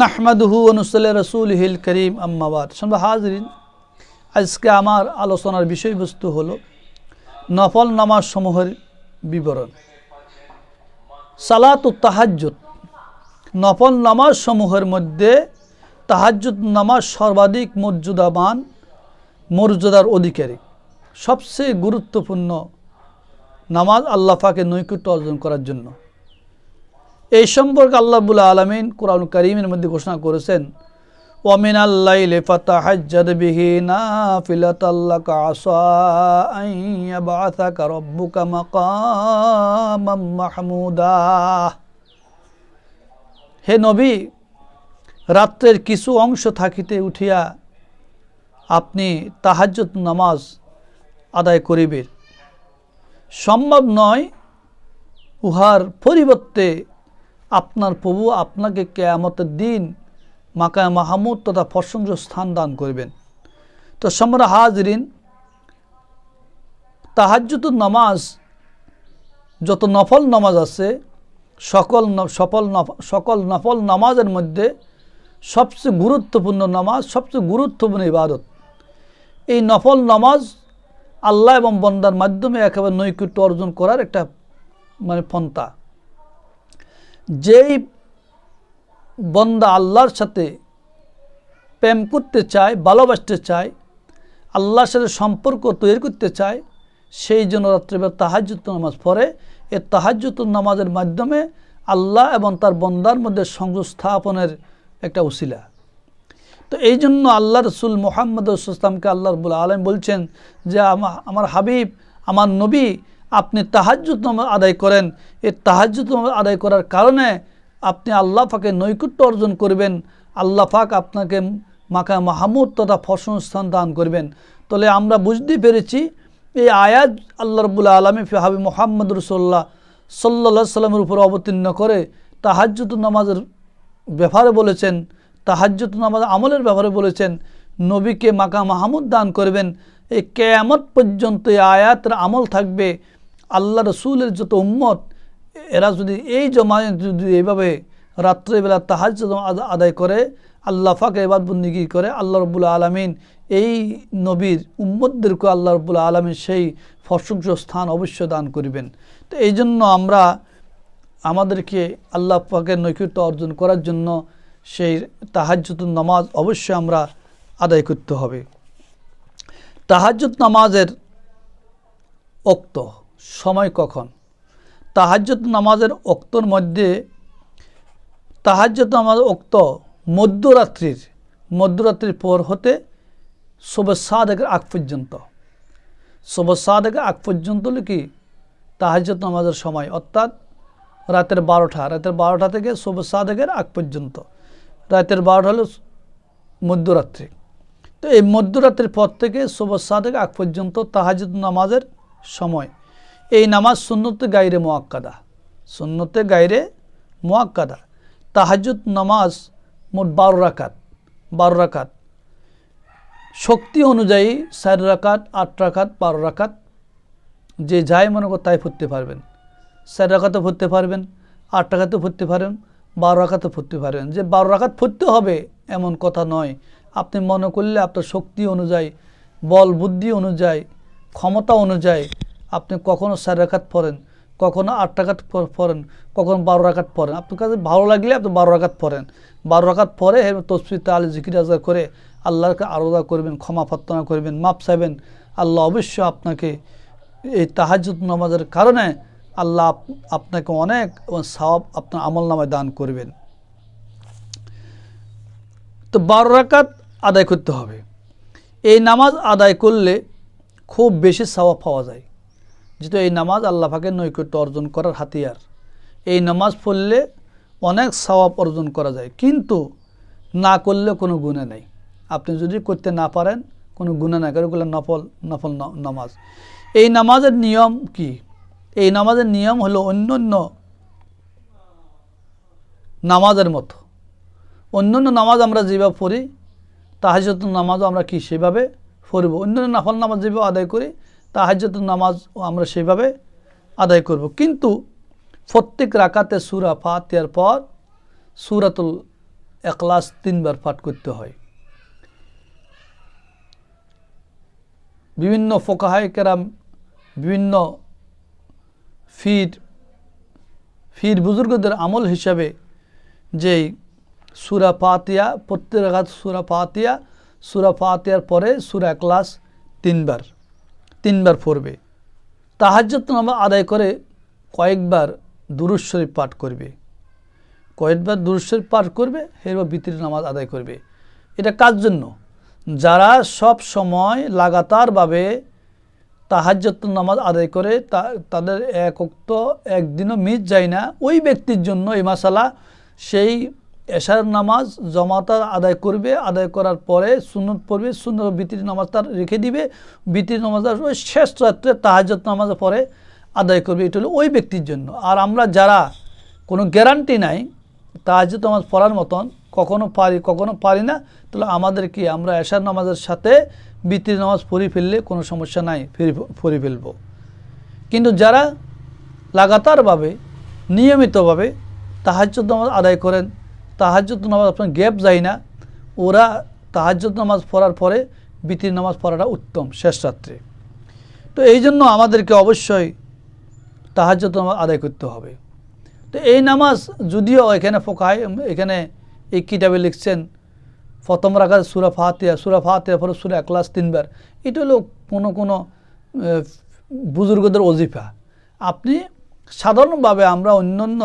নাহমাদুহু অনুসল রসুল হিল করিম আম্মাবাদ সন্ধ্যা হাজরিন, আজকে আমার আলোচনার বিষয়বস্তু হলো নফল নামাজ সমূহের বিবরণ। সালাত তাহাজ্জুদ। নফল নামাজ সমূহের মধ্যে তাহাজ্জুদ নামাজ সর্বাধিক মর্যাদাবান, মর্যাদার অধিকারী। সবচেয়ে গুরুত্বপূর্ণ নামাজ আল্লাফাকে নৈকট্য অর্জন করার জন্য। এই সম্পর্কে আল্লাহবুল আলমিন কোরআন করিমের মধ্যে ঘোষণা করেছেন ওমিন হে নবী, রাত্রের কিছু অংশ থাকিতে উঠিয়া আপনি তাহাজ্জত নামাজ আদায় করিবেন। সম্ভব নয় উহার পরিবর্তে আপনার প্রভু আপনাকে কেয়ামতের দিন মাকায় মাহমুদ তথা প্রশংস স্থান দান করবেন। তো সম্রা হাজরিন তাহাজ্জুত নামাজ, যত নফল নামাজ আছে, সকল সফল সকল নফল নামাজের মধ্যে সবচেয়ে গুরুত্বপূর্ণ নামাজ, সবচেয়ে গুরুত্বপূর্ণ ইবাদত। এই নফল নামাজ আল্লাহ এবং বন্দার মাধ্যমে একেবারে নৈকট্য অর্জন করার একটা মানে পন্থা। যেই বন্দা আল্লাহর সাথে প্রেম করতে চায়, ভালোবাসতে চায়, আল্লাহর সাথে সম্পর্ক তৈরি করতে চায়, সেই জন্য রাত্রিবেলা তাহাজ্যুত নামাজ পড়ে। এ তাহাজ্যুত নামাজের মাধ্যমে আল্লাহ এবং তার বন্দার মধ্যে সংযোগ স্থাপনের একটা উসিলা। তো এই জন্য আল্লাহ রসুল মোহাম্মদ ইসলামকে আল্লাহ রবুল আলম বলছেন যে আমার হাবিব, আমার নবী আপনি তাহাজ্জুদ নামাজ আদায় করেন। এই নামাজ আদায় করার কারণে আপনি আল্লাহ ফাকে নৈকুট্য অর্জন করবেন। আল্লাহ ফাক আপনাকে মাকা মাহমুদ তথা ফসন স্থান দান করবেন। তাহলে আমরা বুঝতে পেরেছি, এই আয়াত আল্লাহ রবুল্লা আলমী হাবি মোহাম্মদ রসোল্লাহ সাল্লা সাল্লামের উপর অবতীর্ণ করে তাহাজ্জুদ নামাজের ব্যাপারে বলেছেন, তাহাজ্জুদ নামাজ আমলের ব্যাপারে বলেছেন, নবীকে মাকা মাহমুদ দান করবেন। এই কেয়ামত পর্যন্ত এই আয়াতের আমল থাকবে। আল্লাহ রসুলের যত উম্মত, এরা যদি এই জমায় যদি এইভাবে রাত্রেবেলা তাহাজ আদায় করে, আল্লাহ ফাঁকে এবার বন্দিগি করে, আল্লাহ রবুল্লা আলমিন এই নবীর উম্মদদেরকে আল্লাহ রবুল্লা আলমিন সেই প্রশংস স্থান অবশ্য দান করিবেন। তো এই জন্য আমরা আমাদেরকে আল্লাহ পাকের নৈকট্য অর্জন করার জন্য সেই তাহাজ্জুদ নামাজ অবশ্যই আমরা আদায় করতে হবে। তাহাজ্জুদ নামাজের অক্ত সময় কখন? তাহাজ্জুদ নামাজের অক্তর মধ্যে, তাহাজ্জুদ নামাজ অক্ত মধ্যরাত্রির মধ্যরাত্রির পর হতে সবে সাদেকের আগ পর্যন্ত। সবে সাদেকের আগ পর্যন্ত কি? তাহাজ্জুদ নামাজের সময়, অর্থাৎ রাতের বারোটা রাতের বারোটা থেকে সবে সাদেকের আগ পর্যন্ত। রাতের বারোটা হলো মধ্যরাত্রি। তো এই মধ্যরাত্রির পর থেকে সবর সাদেক আগ পর্যন্ত তাহাজুদ নামাজের সময়। এই নামাজ সুন্নতে গাইরে মোয়াক্কাদা। সুন্নতে গাইরে মোয়াক্কাদা। তাহাজুদ নামাজ মোট বারো রাকাত বারো রাকাত। শক্তি অনুযায়ী চার রাকাত, আট রাকাত, বারো রাকাত। যে যাই মনে কর তাই ফুটতে পারবেন। চার রাকাতে ফুটতে পারবেন, আট টাকাতে ফুটতে পারেন, বারো রাখাতে ফুটতে পারেন। যে বারো রাখাত ফুটতে হবে এমন কথা নয়। আপনি মনে করলে আপনার শক্তি অনুযায়ী, বল বুদ্ধি অনুযায়ী, ক্ষমতা অনুযায়ী আপনি কখনও চার রাখাত পড়েন, কখনো আট টাকাত পড়েন, কখনো বারো রাখাত পড়েন। আপনার কাছে ভালো লাগলে আপনি বারো রাখাত পড়েন। বারো রাখাত পরে তসফি তাল, জিকির আজার করে আল্লাহকে আরোদা করবেন, ক্ষমা প্রার্থনা করবেন, মাপ চাইবেন। আল্লাহ অবশ্য আপনাকে এই তাহাজুদ নামাজের কারণে আল্লাহ আপনাকে অনেক সওয়াব আপনার আমল নামায় দান করবেন। তো বারো রাকাত আদায় করতে হবে। এই নামাজ আদায় করলে খুব বেশি সওয়াব পাওয়া যায়। যেহেতু এই নামাজ আল্লাহ পাকের নৈকট্য অর্জন করার হাতিয়ার। এই নামাজ পড়লে অনেক সওয়াব অর্জন করা যায়, কিন্তু না করলে কোনো গুণে নেই। আপনি যদি করতে না পারেন, কোনো গুণে নাই এগুলো নফল নফল নামাজ। এই নামাজের নিয়ম কি? এই নামাজের নিয়ম হলো অন্য অন্য নামাজের মতো। অন্য অন্য নামাজ আমরা যেভাবে পড়ি তাহাজত নামাজও আমরা কি সেভাবে পড়ব। অন্য নাফল নামাজ যেভাবে আদায় করি তাহাজত নামাজ আমরা সেইভাবে আদায় করব। কিন্তু প্রত্যেক রাকাতে সুরা ফাতিয়ার পর সুরাতুল একলাস তিনবার পাঠ করতে হয়। বিভিন্ন ফোকাহায় কেরাম, বিভিন্ন ফির ফির বুজুর্গদের আমল হিসাবে যেই সুরা পাতিয়া প্রত্যেক সুরা ফাতিয়া সুরা পাতিয়ার পরে সুরা ক্লাস তিনবার। তিনবার পড়বে। তাহাজ্জত নামা আদায় করে কয়েকবার দুরুজ শরীফ পাঠ করবে। কয়েকবার দুরুজ শরীফ পাঠ করবে, এরপর বিতির নামাজ আদায় করবে। এটা কার জন্য? যারা সব সময় লাগাতারভাবে তাহাজ্জত নামাজ আদায় করে তাদের এক অক্ত একদিনও মিস যায় না। ওই ব্যক্তির জন্য এই মাসালা সেই এশার নামাজ জমাতা আদায় করবে, আদায় করার পরে সুনত পড়বে সুন্দর বিতির নামাজ তার রেখে দিবে, বিতির নামাজ ওই শেষ রাত্রে তাহাজ্জত নামাজ পরে আদায় করবে, এটা হলো ওই ব্যক্তির জন্য। আর আমরা যারা কোনো গ্যারান্টি নাই তাহাজ্জত নামাজ পড়ার মতন, কখনো পারি কখনো পারি না, তাহলে আমাদের কি আমরা এশার নামাজের সাথে বিতির নামাজ পড়ে ফেললে কোনো সমস্যা নাই পড়ে ফেলব। কিন্তু যারা লাগাতারভাবে, নিয়মিতভাবে তাহাজ্জত নামাজ আদায় করেন তাহাজ্জত নামাজ আপনার গ্যাপ যায় না। ওরা তাহাজ্জত নামাজ পড়ার পরে বিতির নামাজ পড়াটা উত্তম, শেষ রাত্রে। তো এই জন্য আমাদেরকে অবশ্যই তাহাজ্জত নামাজ আদায় করতে হবে। তো এই নামাজ যদিও এখানে ফোকায় এখানে এই কিতাবে লিখছেন, প্রথম রাখা সুরা ফাতিয়া সুরা ফাতিয়া পরে সুরা ক্লাস তিনবার। এটা হলো কোনো কোনো বুজুর্গদের অজিফা আপনি সাধারণভাবে আমরা অন্যান্য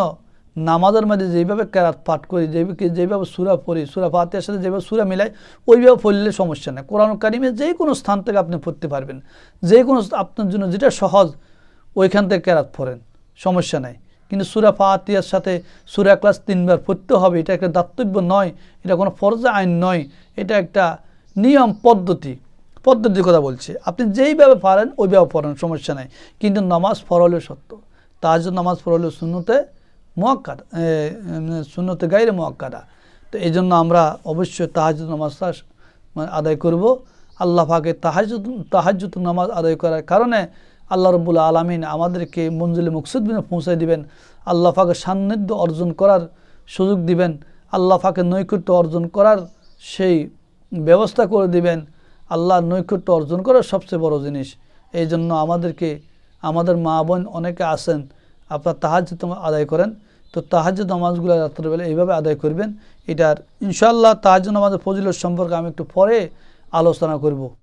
নামাজের মধ্যে যেইভাবে কেরাত পাঠ করি যেভাবে যেভাবে সুরা পড়ি, সুরা ফাতিয়ার সাথে যেভাবে সুরা মিলাই, ওইভাবে পড়লে সমস্যা নেই। কোরআন কারিমে যে কোনো স্থান থেকে আপনি পড়তে পারবেন। যে কোনো আপনার জন্য যেটা সহজ, ওইখান থেকে কেরাত পড়েন, সমস্যা নাই। কিন্তু সুরা ফাতিয়ার সাথে সুরা ক্লাস তিনবার পড়তে হবে, এটা একটা দাতব্য নয়, এটা কোনো ফরজা আইন নয়, এটা একটা নিয়ম পদ্ধতি। পদ্ধতির কথা বলছে। আপনি যেইভাবে পারেন, ওইভাবে পড়েন, সমস্যা নাই। কিন্তু নামাজ পড়লে সত্য। তাজ নামাজ পড়লে শূন্যতে মোয়াক্কাদা শূন্যতে গাইরে মোয়াক্কাদা। তো এই জন্য আমরা অবশ্যই তাহাজ নামাজটা মানে আদায় করব। আল্লাহ পাকে তাহাজ তাহাজুত নামাজ আদায় করার কারণে আল্লাহ রবুল্লা আলমিন আমাদেরকে মঞ্জুলে মুকসুদ্দিনে পৌঁছায় দিবেন। আল্লাহ ফাঁকে সান্নিধ্য অর্জন করার সুযোগ দিবেন। আল্লাহ ফাঁকে নৈকট্য অর্জন করার সেই ব্যবস্থা করে দিবেন। আল্লাহর নৈকট্য অর্জন করার সবচেয়ে বড় জিনিস। এই জন্য আমাদেরকে, আমাদের মা বোন অনেকে আসেন আপনার তাহাজ আদায় করেন। তো তাহাজ নামাজগুলো রাত্রেবেলা এইভাবে আদায় করবেন। এটার ইনশাল্লাহ তাহাজ নামাজের ফজিলত সম্পর্কে আমি একটু পরে আলোচনা করব।